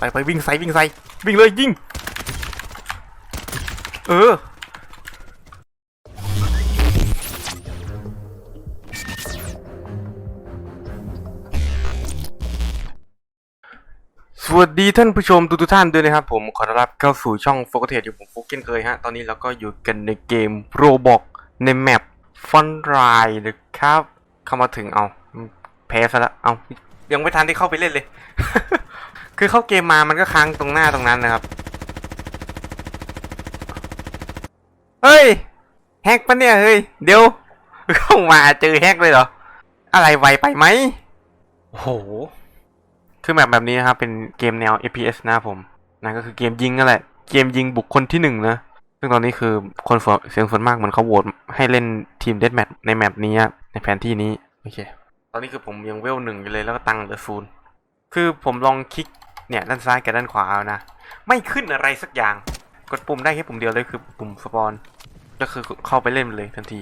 ไปไปวิ่งใส่วิ่งใส่วิ่งเลยยิงเออสวัสดีท่านผู้ชมทุกท่านด้วยนะครับผมขอต้อนรับเข้าสู่ช่องโฟกัสเทอยู่ผมฟุกเช่นเคยฮะ ตอนนี้เราก็อยู่กันในเกมโรบอกในแมปฟอนไรนะครับ เข้ามาถึงเอา แพ้ซะละเอายังไม่ทันที่เข้าไปเล่นเลย คือเข้าเกมมามันก็ค้างตรงหน้าตรงนั้นนะครับ เฮ้ย แฮกปะเนี่ย เฮ้ย เดี๋ยว เข้ามาเจอแฮกเลยเหรอ อะไรไวไปไหมโอ้โห คือแบบแบบนี้นะครับ เป็นเกมแนว FPS นะครับผมนั่นก็คือเกมยิงนั่นแหละ เกมยิงบุคคลที่หนึ่งนะ ซึ่งตอนนี้คือคนส่วนเสียงส่วนมากเหมือนเขาโหวตให้เล่นทีมเด a แมทในแมปนี้อะในแผนที่นี้ โอเค ตอนนี้คือผมยังเวลหนึ่งอยู่เลยแล้วก็ตังค์เหลือศูนย์คือผมลองคลิก เนี่ยด้านซ้ายกับด้านขวาเอานะ ไม่ขึ้นอะไรสักอย่าง กดปุ่มได้แค่ปุ่มเดียวเลยคือปุ่มสปอน ก็คือเข้าไปเล่นเลยทันที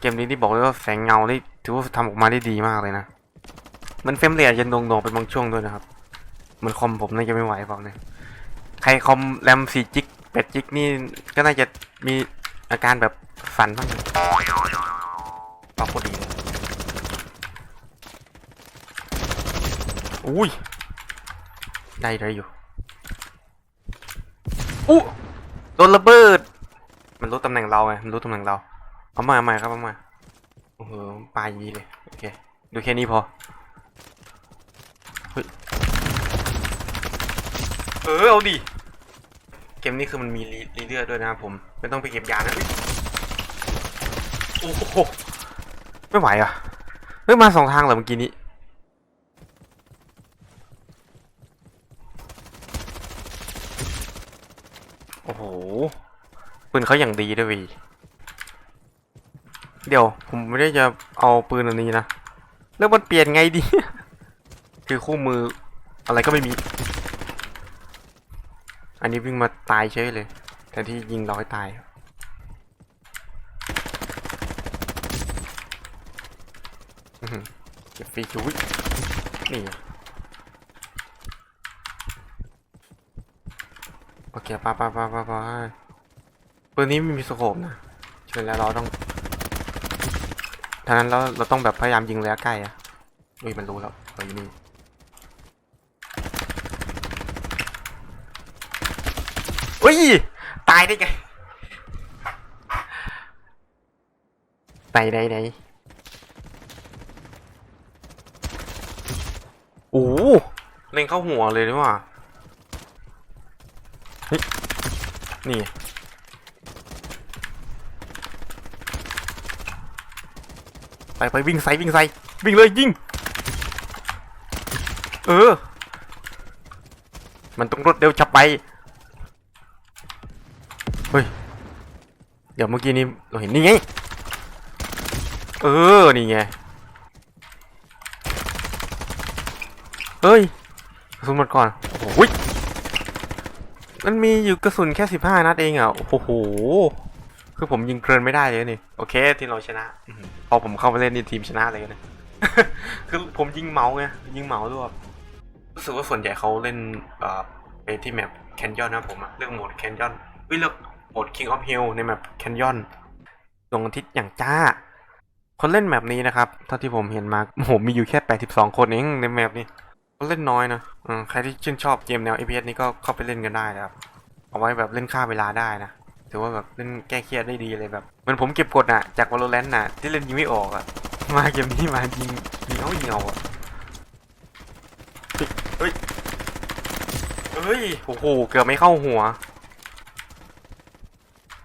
เกมนี้ที่บอกเลยว่าแสงเงานี่ถือว่าทำออกมาได้ดีมากเลยนะ มันเฟรมเรทจะนดงๆเป็นบางช่วงด้วยนะครับ มันคอมผมน่าจะไม่ไหวบอกเลยใครคอมแรมสี่จิกแปดจิกนี่ก็น่าจะมีอาการแบบสั่นบ้างเอาพอดีอุ้ย ได้ได้อยู่อู้โดนระเบิด มันรู้ตำแหน่งเราไงมันรู้ตำแหน่งเราเอามาเอามาครับเอามาโอ้โหปลายยีเลยโอเคดูแค่นี้พอเฮ้ยเออเอาดิเกมนี้คือมันมีรีรีเลือดด้วยนะครับผมไม่ต้องไปเก็บยานะเฮ้ยโอ้โหไม่ไหวอะเฮ้ยมาสองทางเหรอเมื่อกี้นี้ โอ้โหปืนเขาอย่างดีด้วยวีเดี๋ยวผมไม่ได้จะเอาปืนอันนี้นะแล้วมันเปลี่ยนไงดี คือคู่มืออะไรก็ไม่มี อันนี้วิ่งมาตายเฉยเลยแทนที่ยิงเราให้ตายอือหือเก็บฟรีคิวอุ๊ยนี่ไง โอเคปไปไปไปไปะปืนนี้ไม่มีสโคปนะเชิญแล้วเราต้องทางนั้นเราเราต้องแบบพยายามยิงระยะใกล้อะอุ้ยมันรู้แล้วเราอยู่นี่อุ้ยตายได้ไงไหนไหนไหนโอ้เล็งเข้าหัวเลยนี่หว่า เฮ้ยนี่ไปไปวิ่งใส่วิ่งใส่วิ่งเลยยิงเออ มันต้องรวดเร็วฉับไป เฮ้ย เดี๋ยวเมื่อกี้นี้เราเห็นนี่ไง เออ นี่ไง เฮ้ยกระสุนหมดก่อน โอ้โหอุ๊ย มันมีอยู่กระสุนแค่สิบห้านัดเองอะ โอ้โห คือผมยิงเพลินไม่ได้เลยนี่ โอเคทีมเราชนะ พอผมเข้าไปเล่นนี่ทีมชนะเลยนะ คือผมยิงเมาส์ไง ยิงเมาส์ด้วย รู้สึกว่าส่วนใหญ่เขาเล่นเอ่อไปที่แมปแคนยอนนะผมอะเรื่องโหมดแคนยอนวิเลือกโหมด King of Hill ในแมปแคนยอนดวงอาทิตย์อย่างจ้า คนเล่นแมปนี้นะครับเท่าที่ผมเห็นมาโหมีอยู่แค่ 82 คนเองในแมปนี้ เล่นน้อยนะใครที่ชื่นชอบเกมแนว FPS นี้ก็เข้าไปเล่นกันได้นะครับ เอาไว้แบบเล่นฆ่าเวลาได้นะ ถือว่าแบบเล่นแก้เครียดได้ดีเลยแบบเหมือนผมเก็บกดอะจาก Valorant น่ะ ที่เล่นยิงไม่ออกอะมาเกมนี้มายิงยิงเอายิงเอาอะเฮ้ย เฮ้ย โอ้โห เกือบไม่เข้าหัว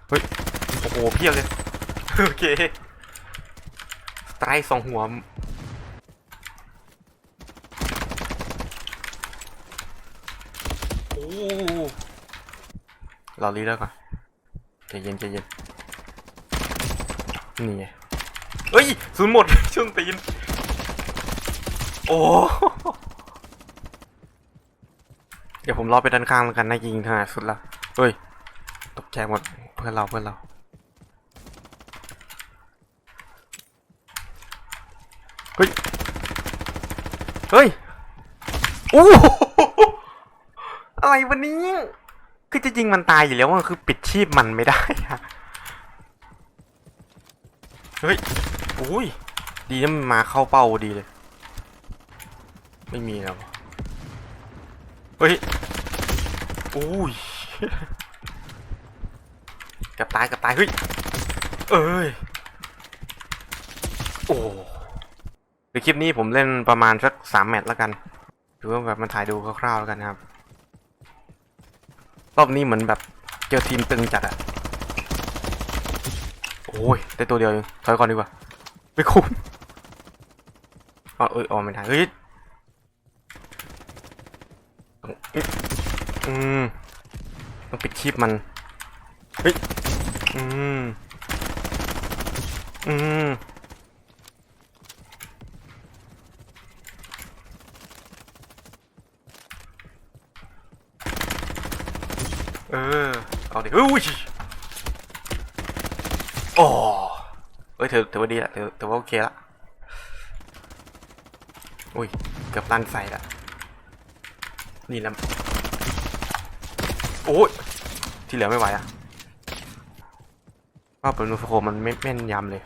เฮ้ย โอ้โห เพียบเลย โอเคสไตร์สองหัวโอ้ เราลีแล้วก่อนใจเย็นใจเย็นนี่ไงเอ้ยศูนย์หมด ช่วงตีน โอ้เดี๋ยวผมรอไปด้านข้างแล้วกันนะยิงถนัดสุดละเฮ้ย ตกใจหมดเพื่อนเราเพื่อนเราเฮ้ย เฮ้ย โอ้โห อะไรวันนี้คือจะยิงมันตายอยู่แล้วมันคือปิดชีพมันไม่ได้อะเฮ้ยอุ้ยดีนะมันมาเข้าเป้าดีเลย ไม่มีแล้วเฮ้ยอุ้ยกับตายกับตายเฮ้ยเอ้ยโอ้ในคลิปนี้ผมเล่นประมาณสักสามแมตช์แล้วกันถือว่าแบบมันถ่ายดูคร่าวๆแล้วกันครับ รอบนี้เหมือนแบบเจอทีมตึงจัดอะโอ้ยได้ตัวเดียวเองถอยก่อนดีกว่าไม่คุ้มอ๋อเอ้ยออกไม่ได้เฮ้ยอืมต้องปิดชีพมันเฮ้ยอืมอืม เออ เอาดิเฮ้ยอุ้ยโอ้เอ้ยถือถือว่าดีละถือถือว่าโอเคละอุ้ยเกือบลั่นใส่ละนี่และโอ้ยที่เหลือไม่ไหวอะว่าเป็นนูสโคมันไม่แม่นยำเลย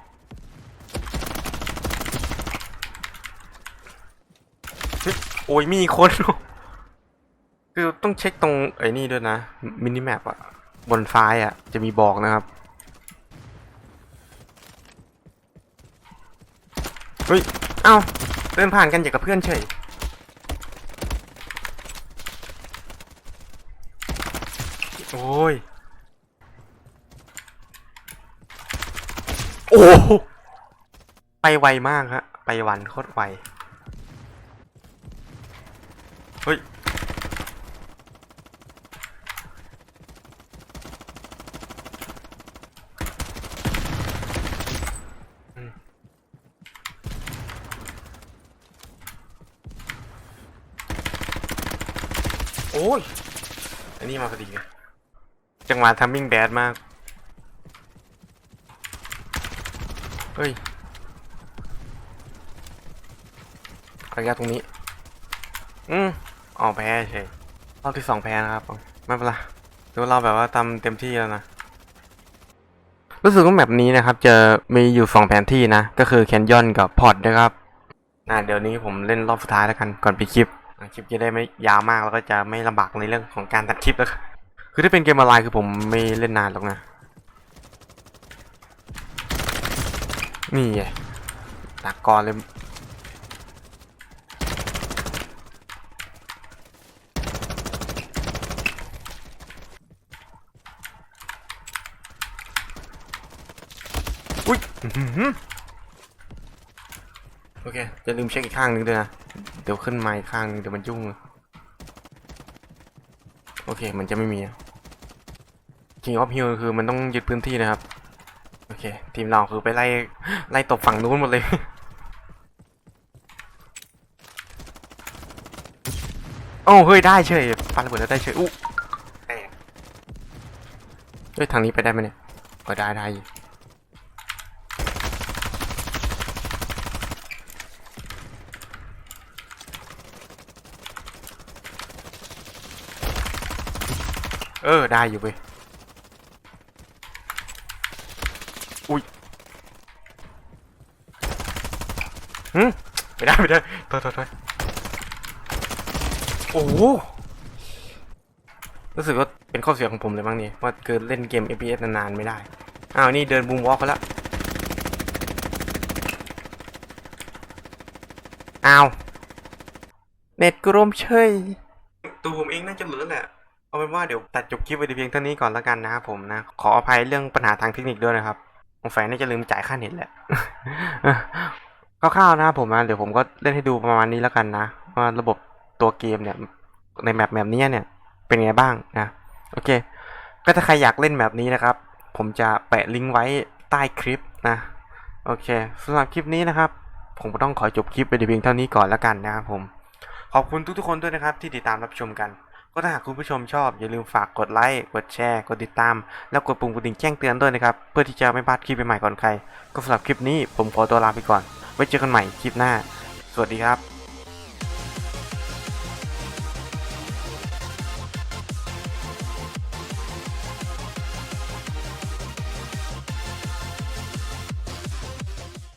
โอ้ยมีคน ต้องเช็คตรงไอ้นี่ด้วยนะ มินิแมปอะบนไฟ้ายอะจะมีบอกนะครับ เฮ้ย เอ้าเดินผ่านกันอย่างกับเพื่อนเฉยโอ้ย โอ้ ไปไวมากฮะ ไปวันโคตรไว เฮ้ย อ้ยอันนี้มาพอดีเลยจังหวะทัมมิ่งแดดมาก เฮ้ยระยะตรงนี้ อืมออกแพ้เฉยรอบที่สองแพ้นะครับ ไม่เป็นไรดูเราแบบว่าทำเต็มที่แล้วนะ รู้สึกว่าแบบนี้นะครับ จะมีอยู่สองแผนที่นะ ก็คือแคนยอนกับพอดนะครับ อ่าเดี๋ยวนี้ผมเล่นรอบสุดท้ายแล้วกันก่อนปิดคลิป คลิปจะได้ไม่ยาวมากแล้วก็จะไม่ลำบากในเรื่องของการตัดคลิปแล้วครับคือถ้าเป็นเกมออนไลน์คือผมไม่เล่นนานหรอกนะ นี่ไงตักก่อนเลยอุ้ยโอเคอย่าลืมเช็คอีกข้างหนึงด้วยนะ เดี๋ยวขึ้นไมาอีกข้างหนึงเดี๋ยวมันยุ่ง โอเค มันจะไม่มีจริงออฟฮิลคือมันต้องยึดพื้นที่นะครับ โอเค ทีมเราคือไปไล่ไล่ตบฝั่งนู้นหมดเลย โอ้เฮ้ย ได้เฉยฟันระเบิดแล้วได้เฉยอู้แตกเฮ้ย ทางนี้ไปได้ไหมเนี่ยเออได้ได้ เออ ได้อยู่เว้ย อุ้ยหืมไม่ได้ไม่ได้ถอยถอยถอยโอ้โหรู้สึกว่าเป็นข้อเสียของผมเลยมั้งนี่ว่าเกินเล่นเกม FPS นานๆไม่ได้ อ้าว นี่เดินบูมวอล์กไปแล้วอ้าว เน็ตกรมเฉยตัวผมเองน่าจะเหลือแหละ เอาเป็นว่าเดี๋ยวตัดจบคลิปไว้แต่เพียงเท่านี้ก่อนแล้วกันนะครับผมนะ ขออภัยเรื่องปัญหาทางเทคนิคด้วยนะครับสงสัยน่าจะลืมจ่ายค่าเน็ตแหละคร่าวๆนะครับผมนะเดี๋ยวผมก็เล่นให้ดูประมาณนี้แล้วกันนะว่าระบบตัวเกมเนี่ยในแมปแบบนี้เนี่ยเป็นไงบ้างนะโอเค ก็ถ้าใครอยากเล่นแบบนี้นะครับ ผมจะแปะลิงก์ไว้ใต้คลิปนะโอเคสำหรับคลิปนี้นะครับ ผมก็ต้องขอจบคลิปไปเพียงเท่านี้ก่อนแล้วกันนะครับผมขอบคุณทุกๆคนด้วยนะครับที่ติดตามรับชมกัน ก็ถ้าหากคุณผู้ชมชอบ อย่าลืมฝากกดไลค์ กดแชร์ กดติดตาม แล้วกดปุ่มกระดิ่งแจ้งเตือนด้วยนะครับ เพื่อที่จะไม่พลาดคลิปใหม่ๆก่อนใคร ก็สำหรับคลิปนี้ผมขอตัวลาไปก่อน ไว้เจอกันใหม่คลิปหน้า สวัสดีครับ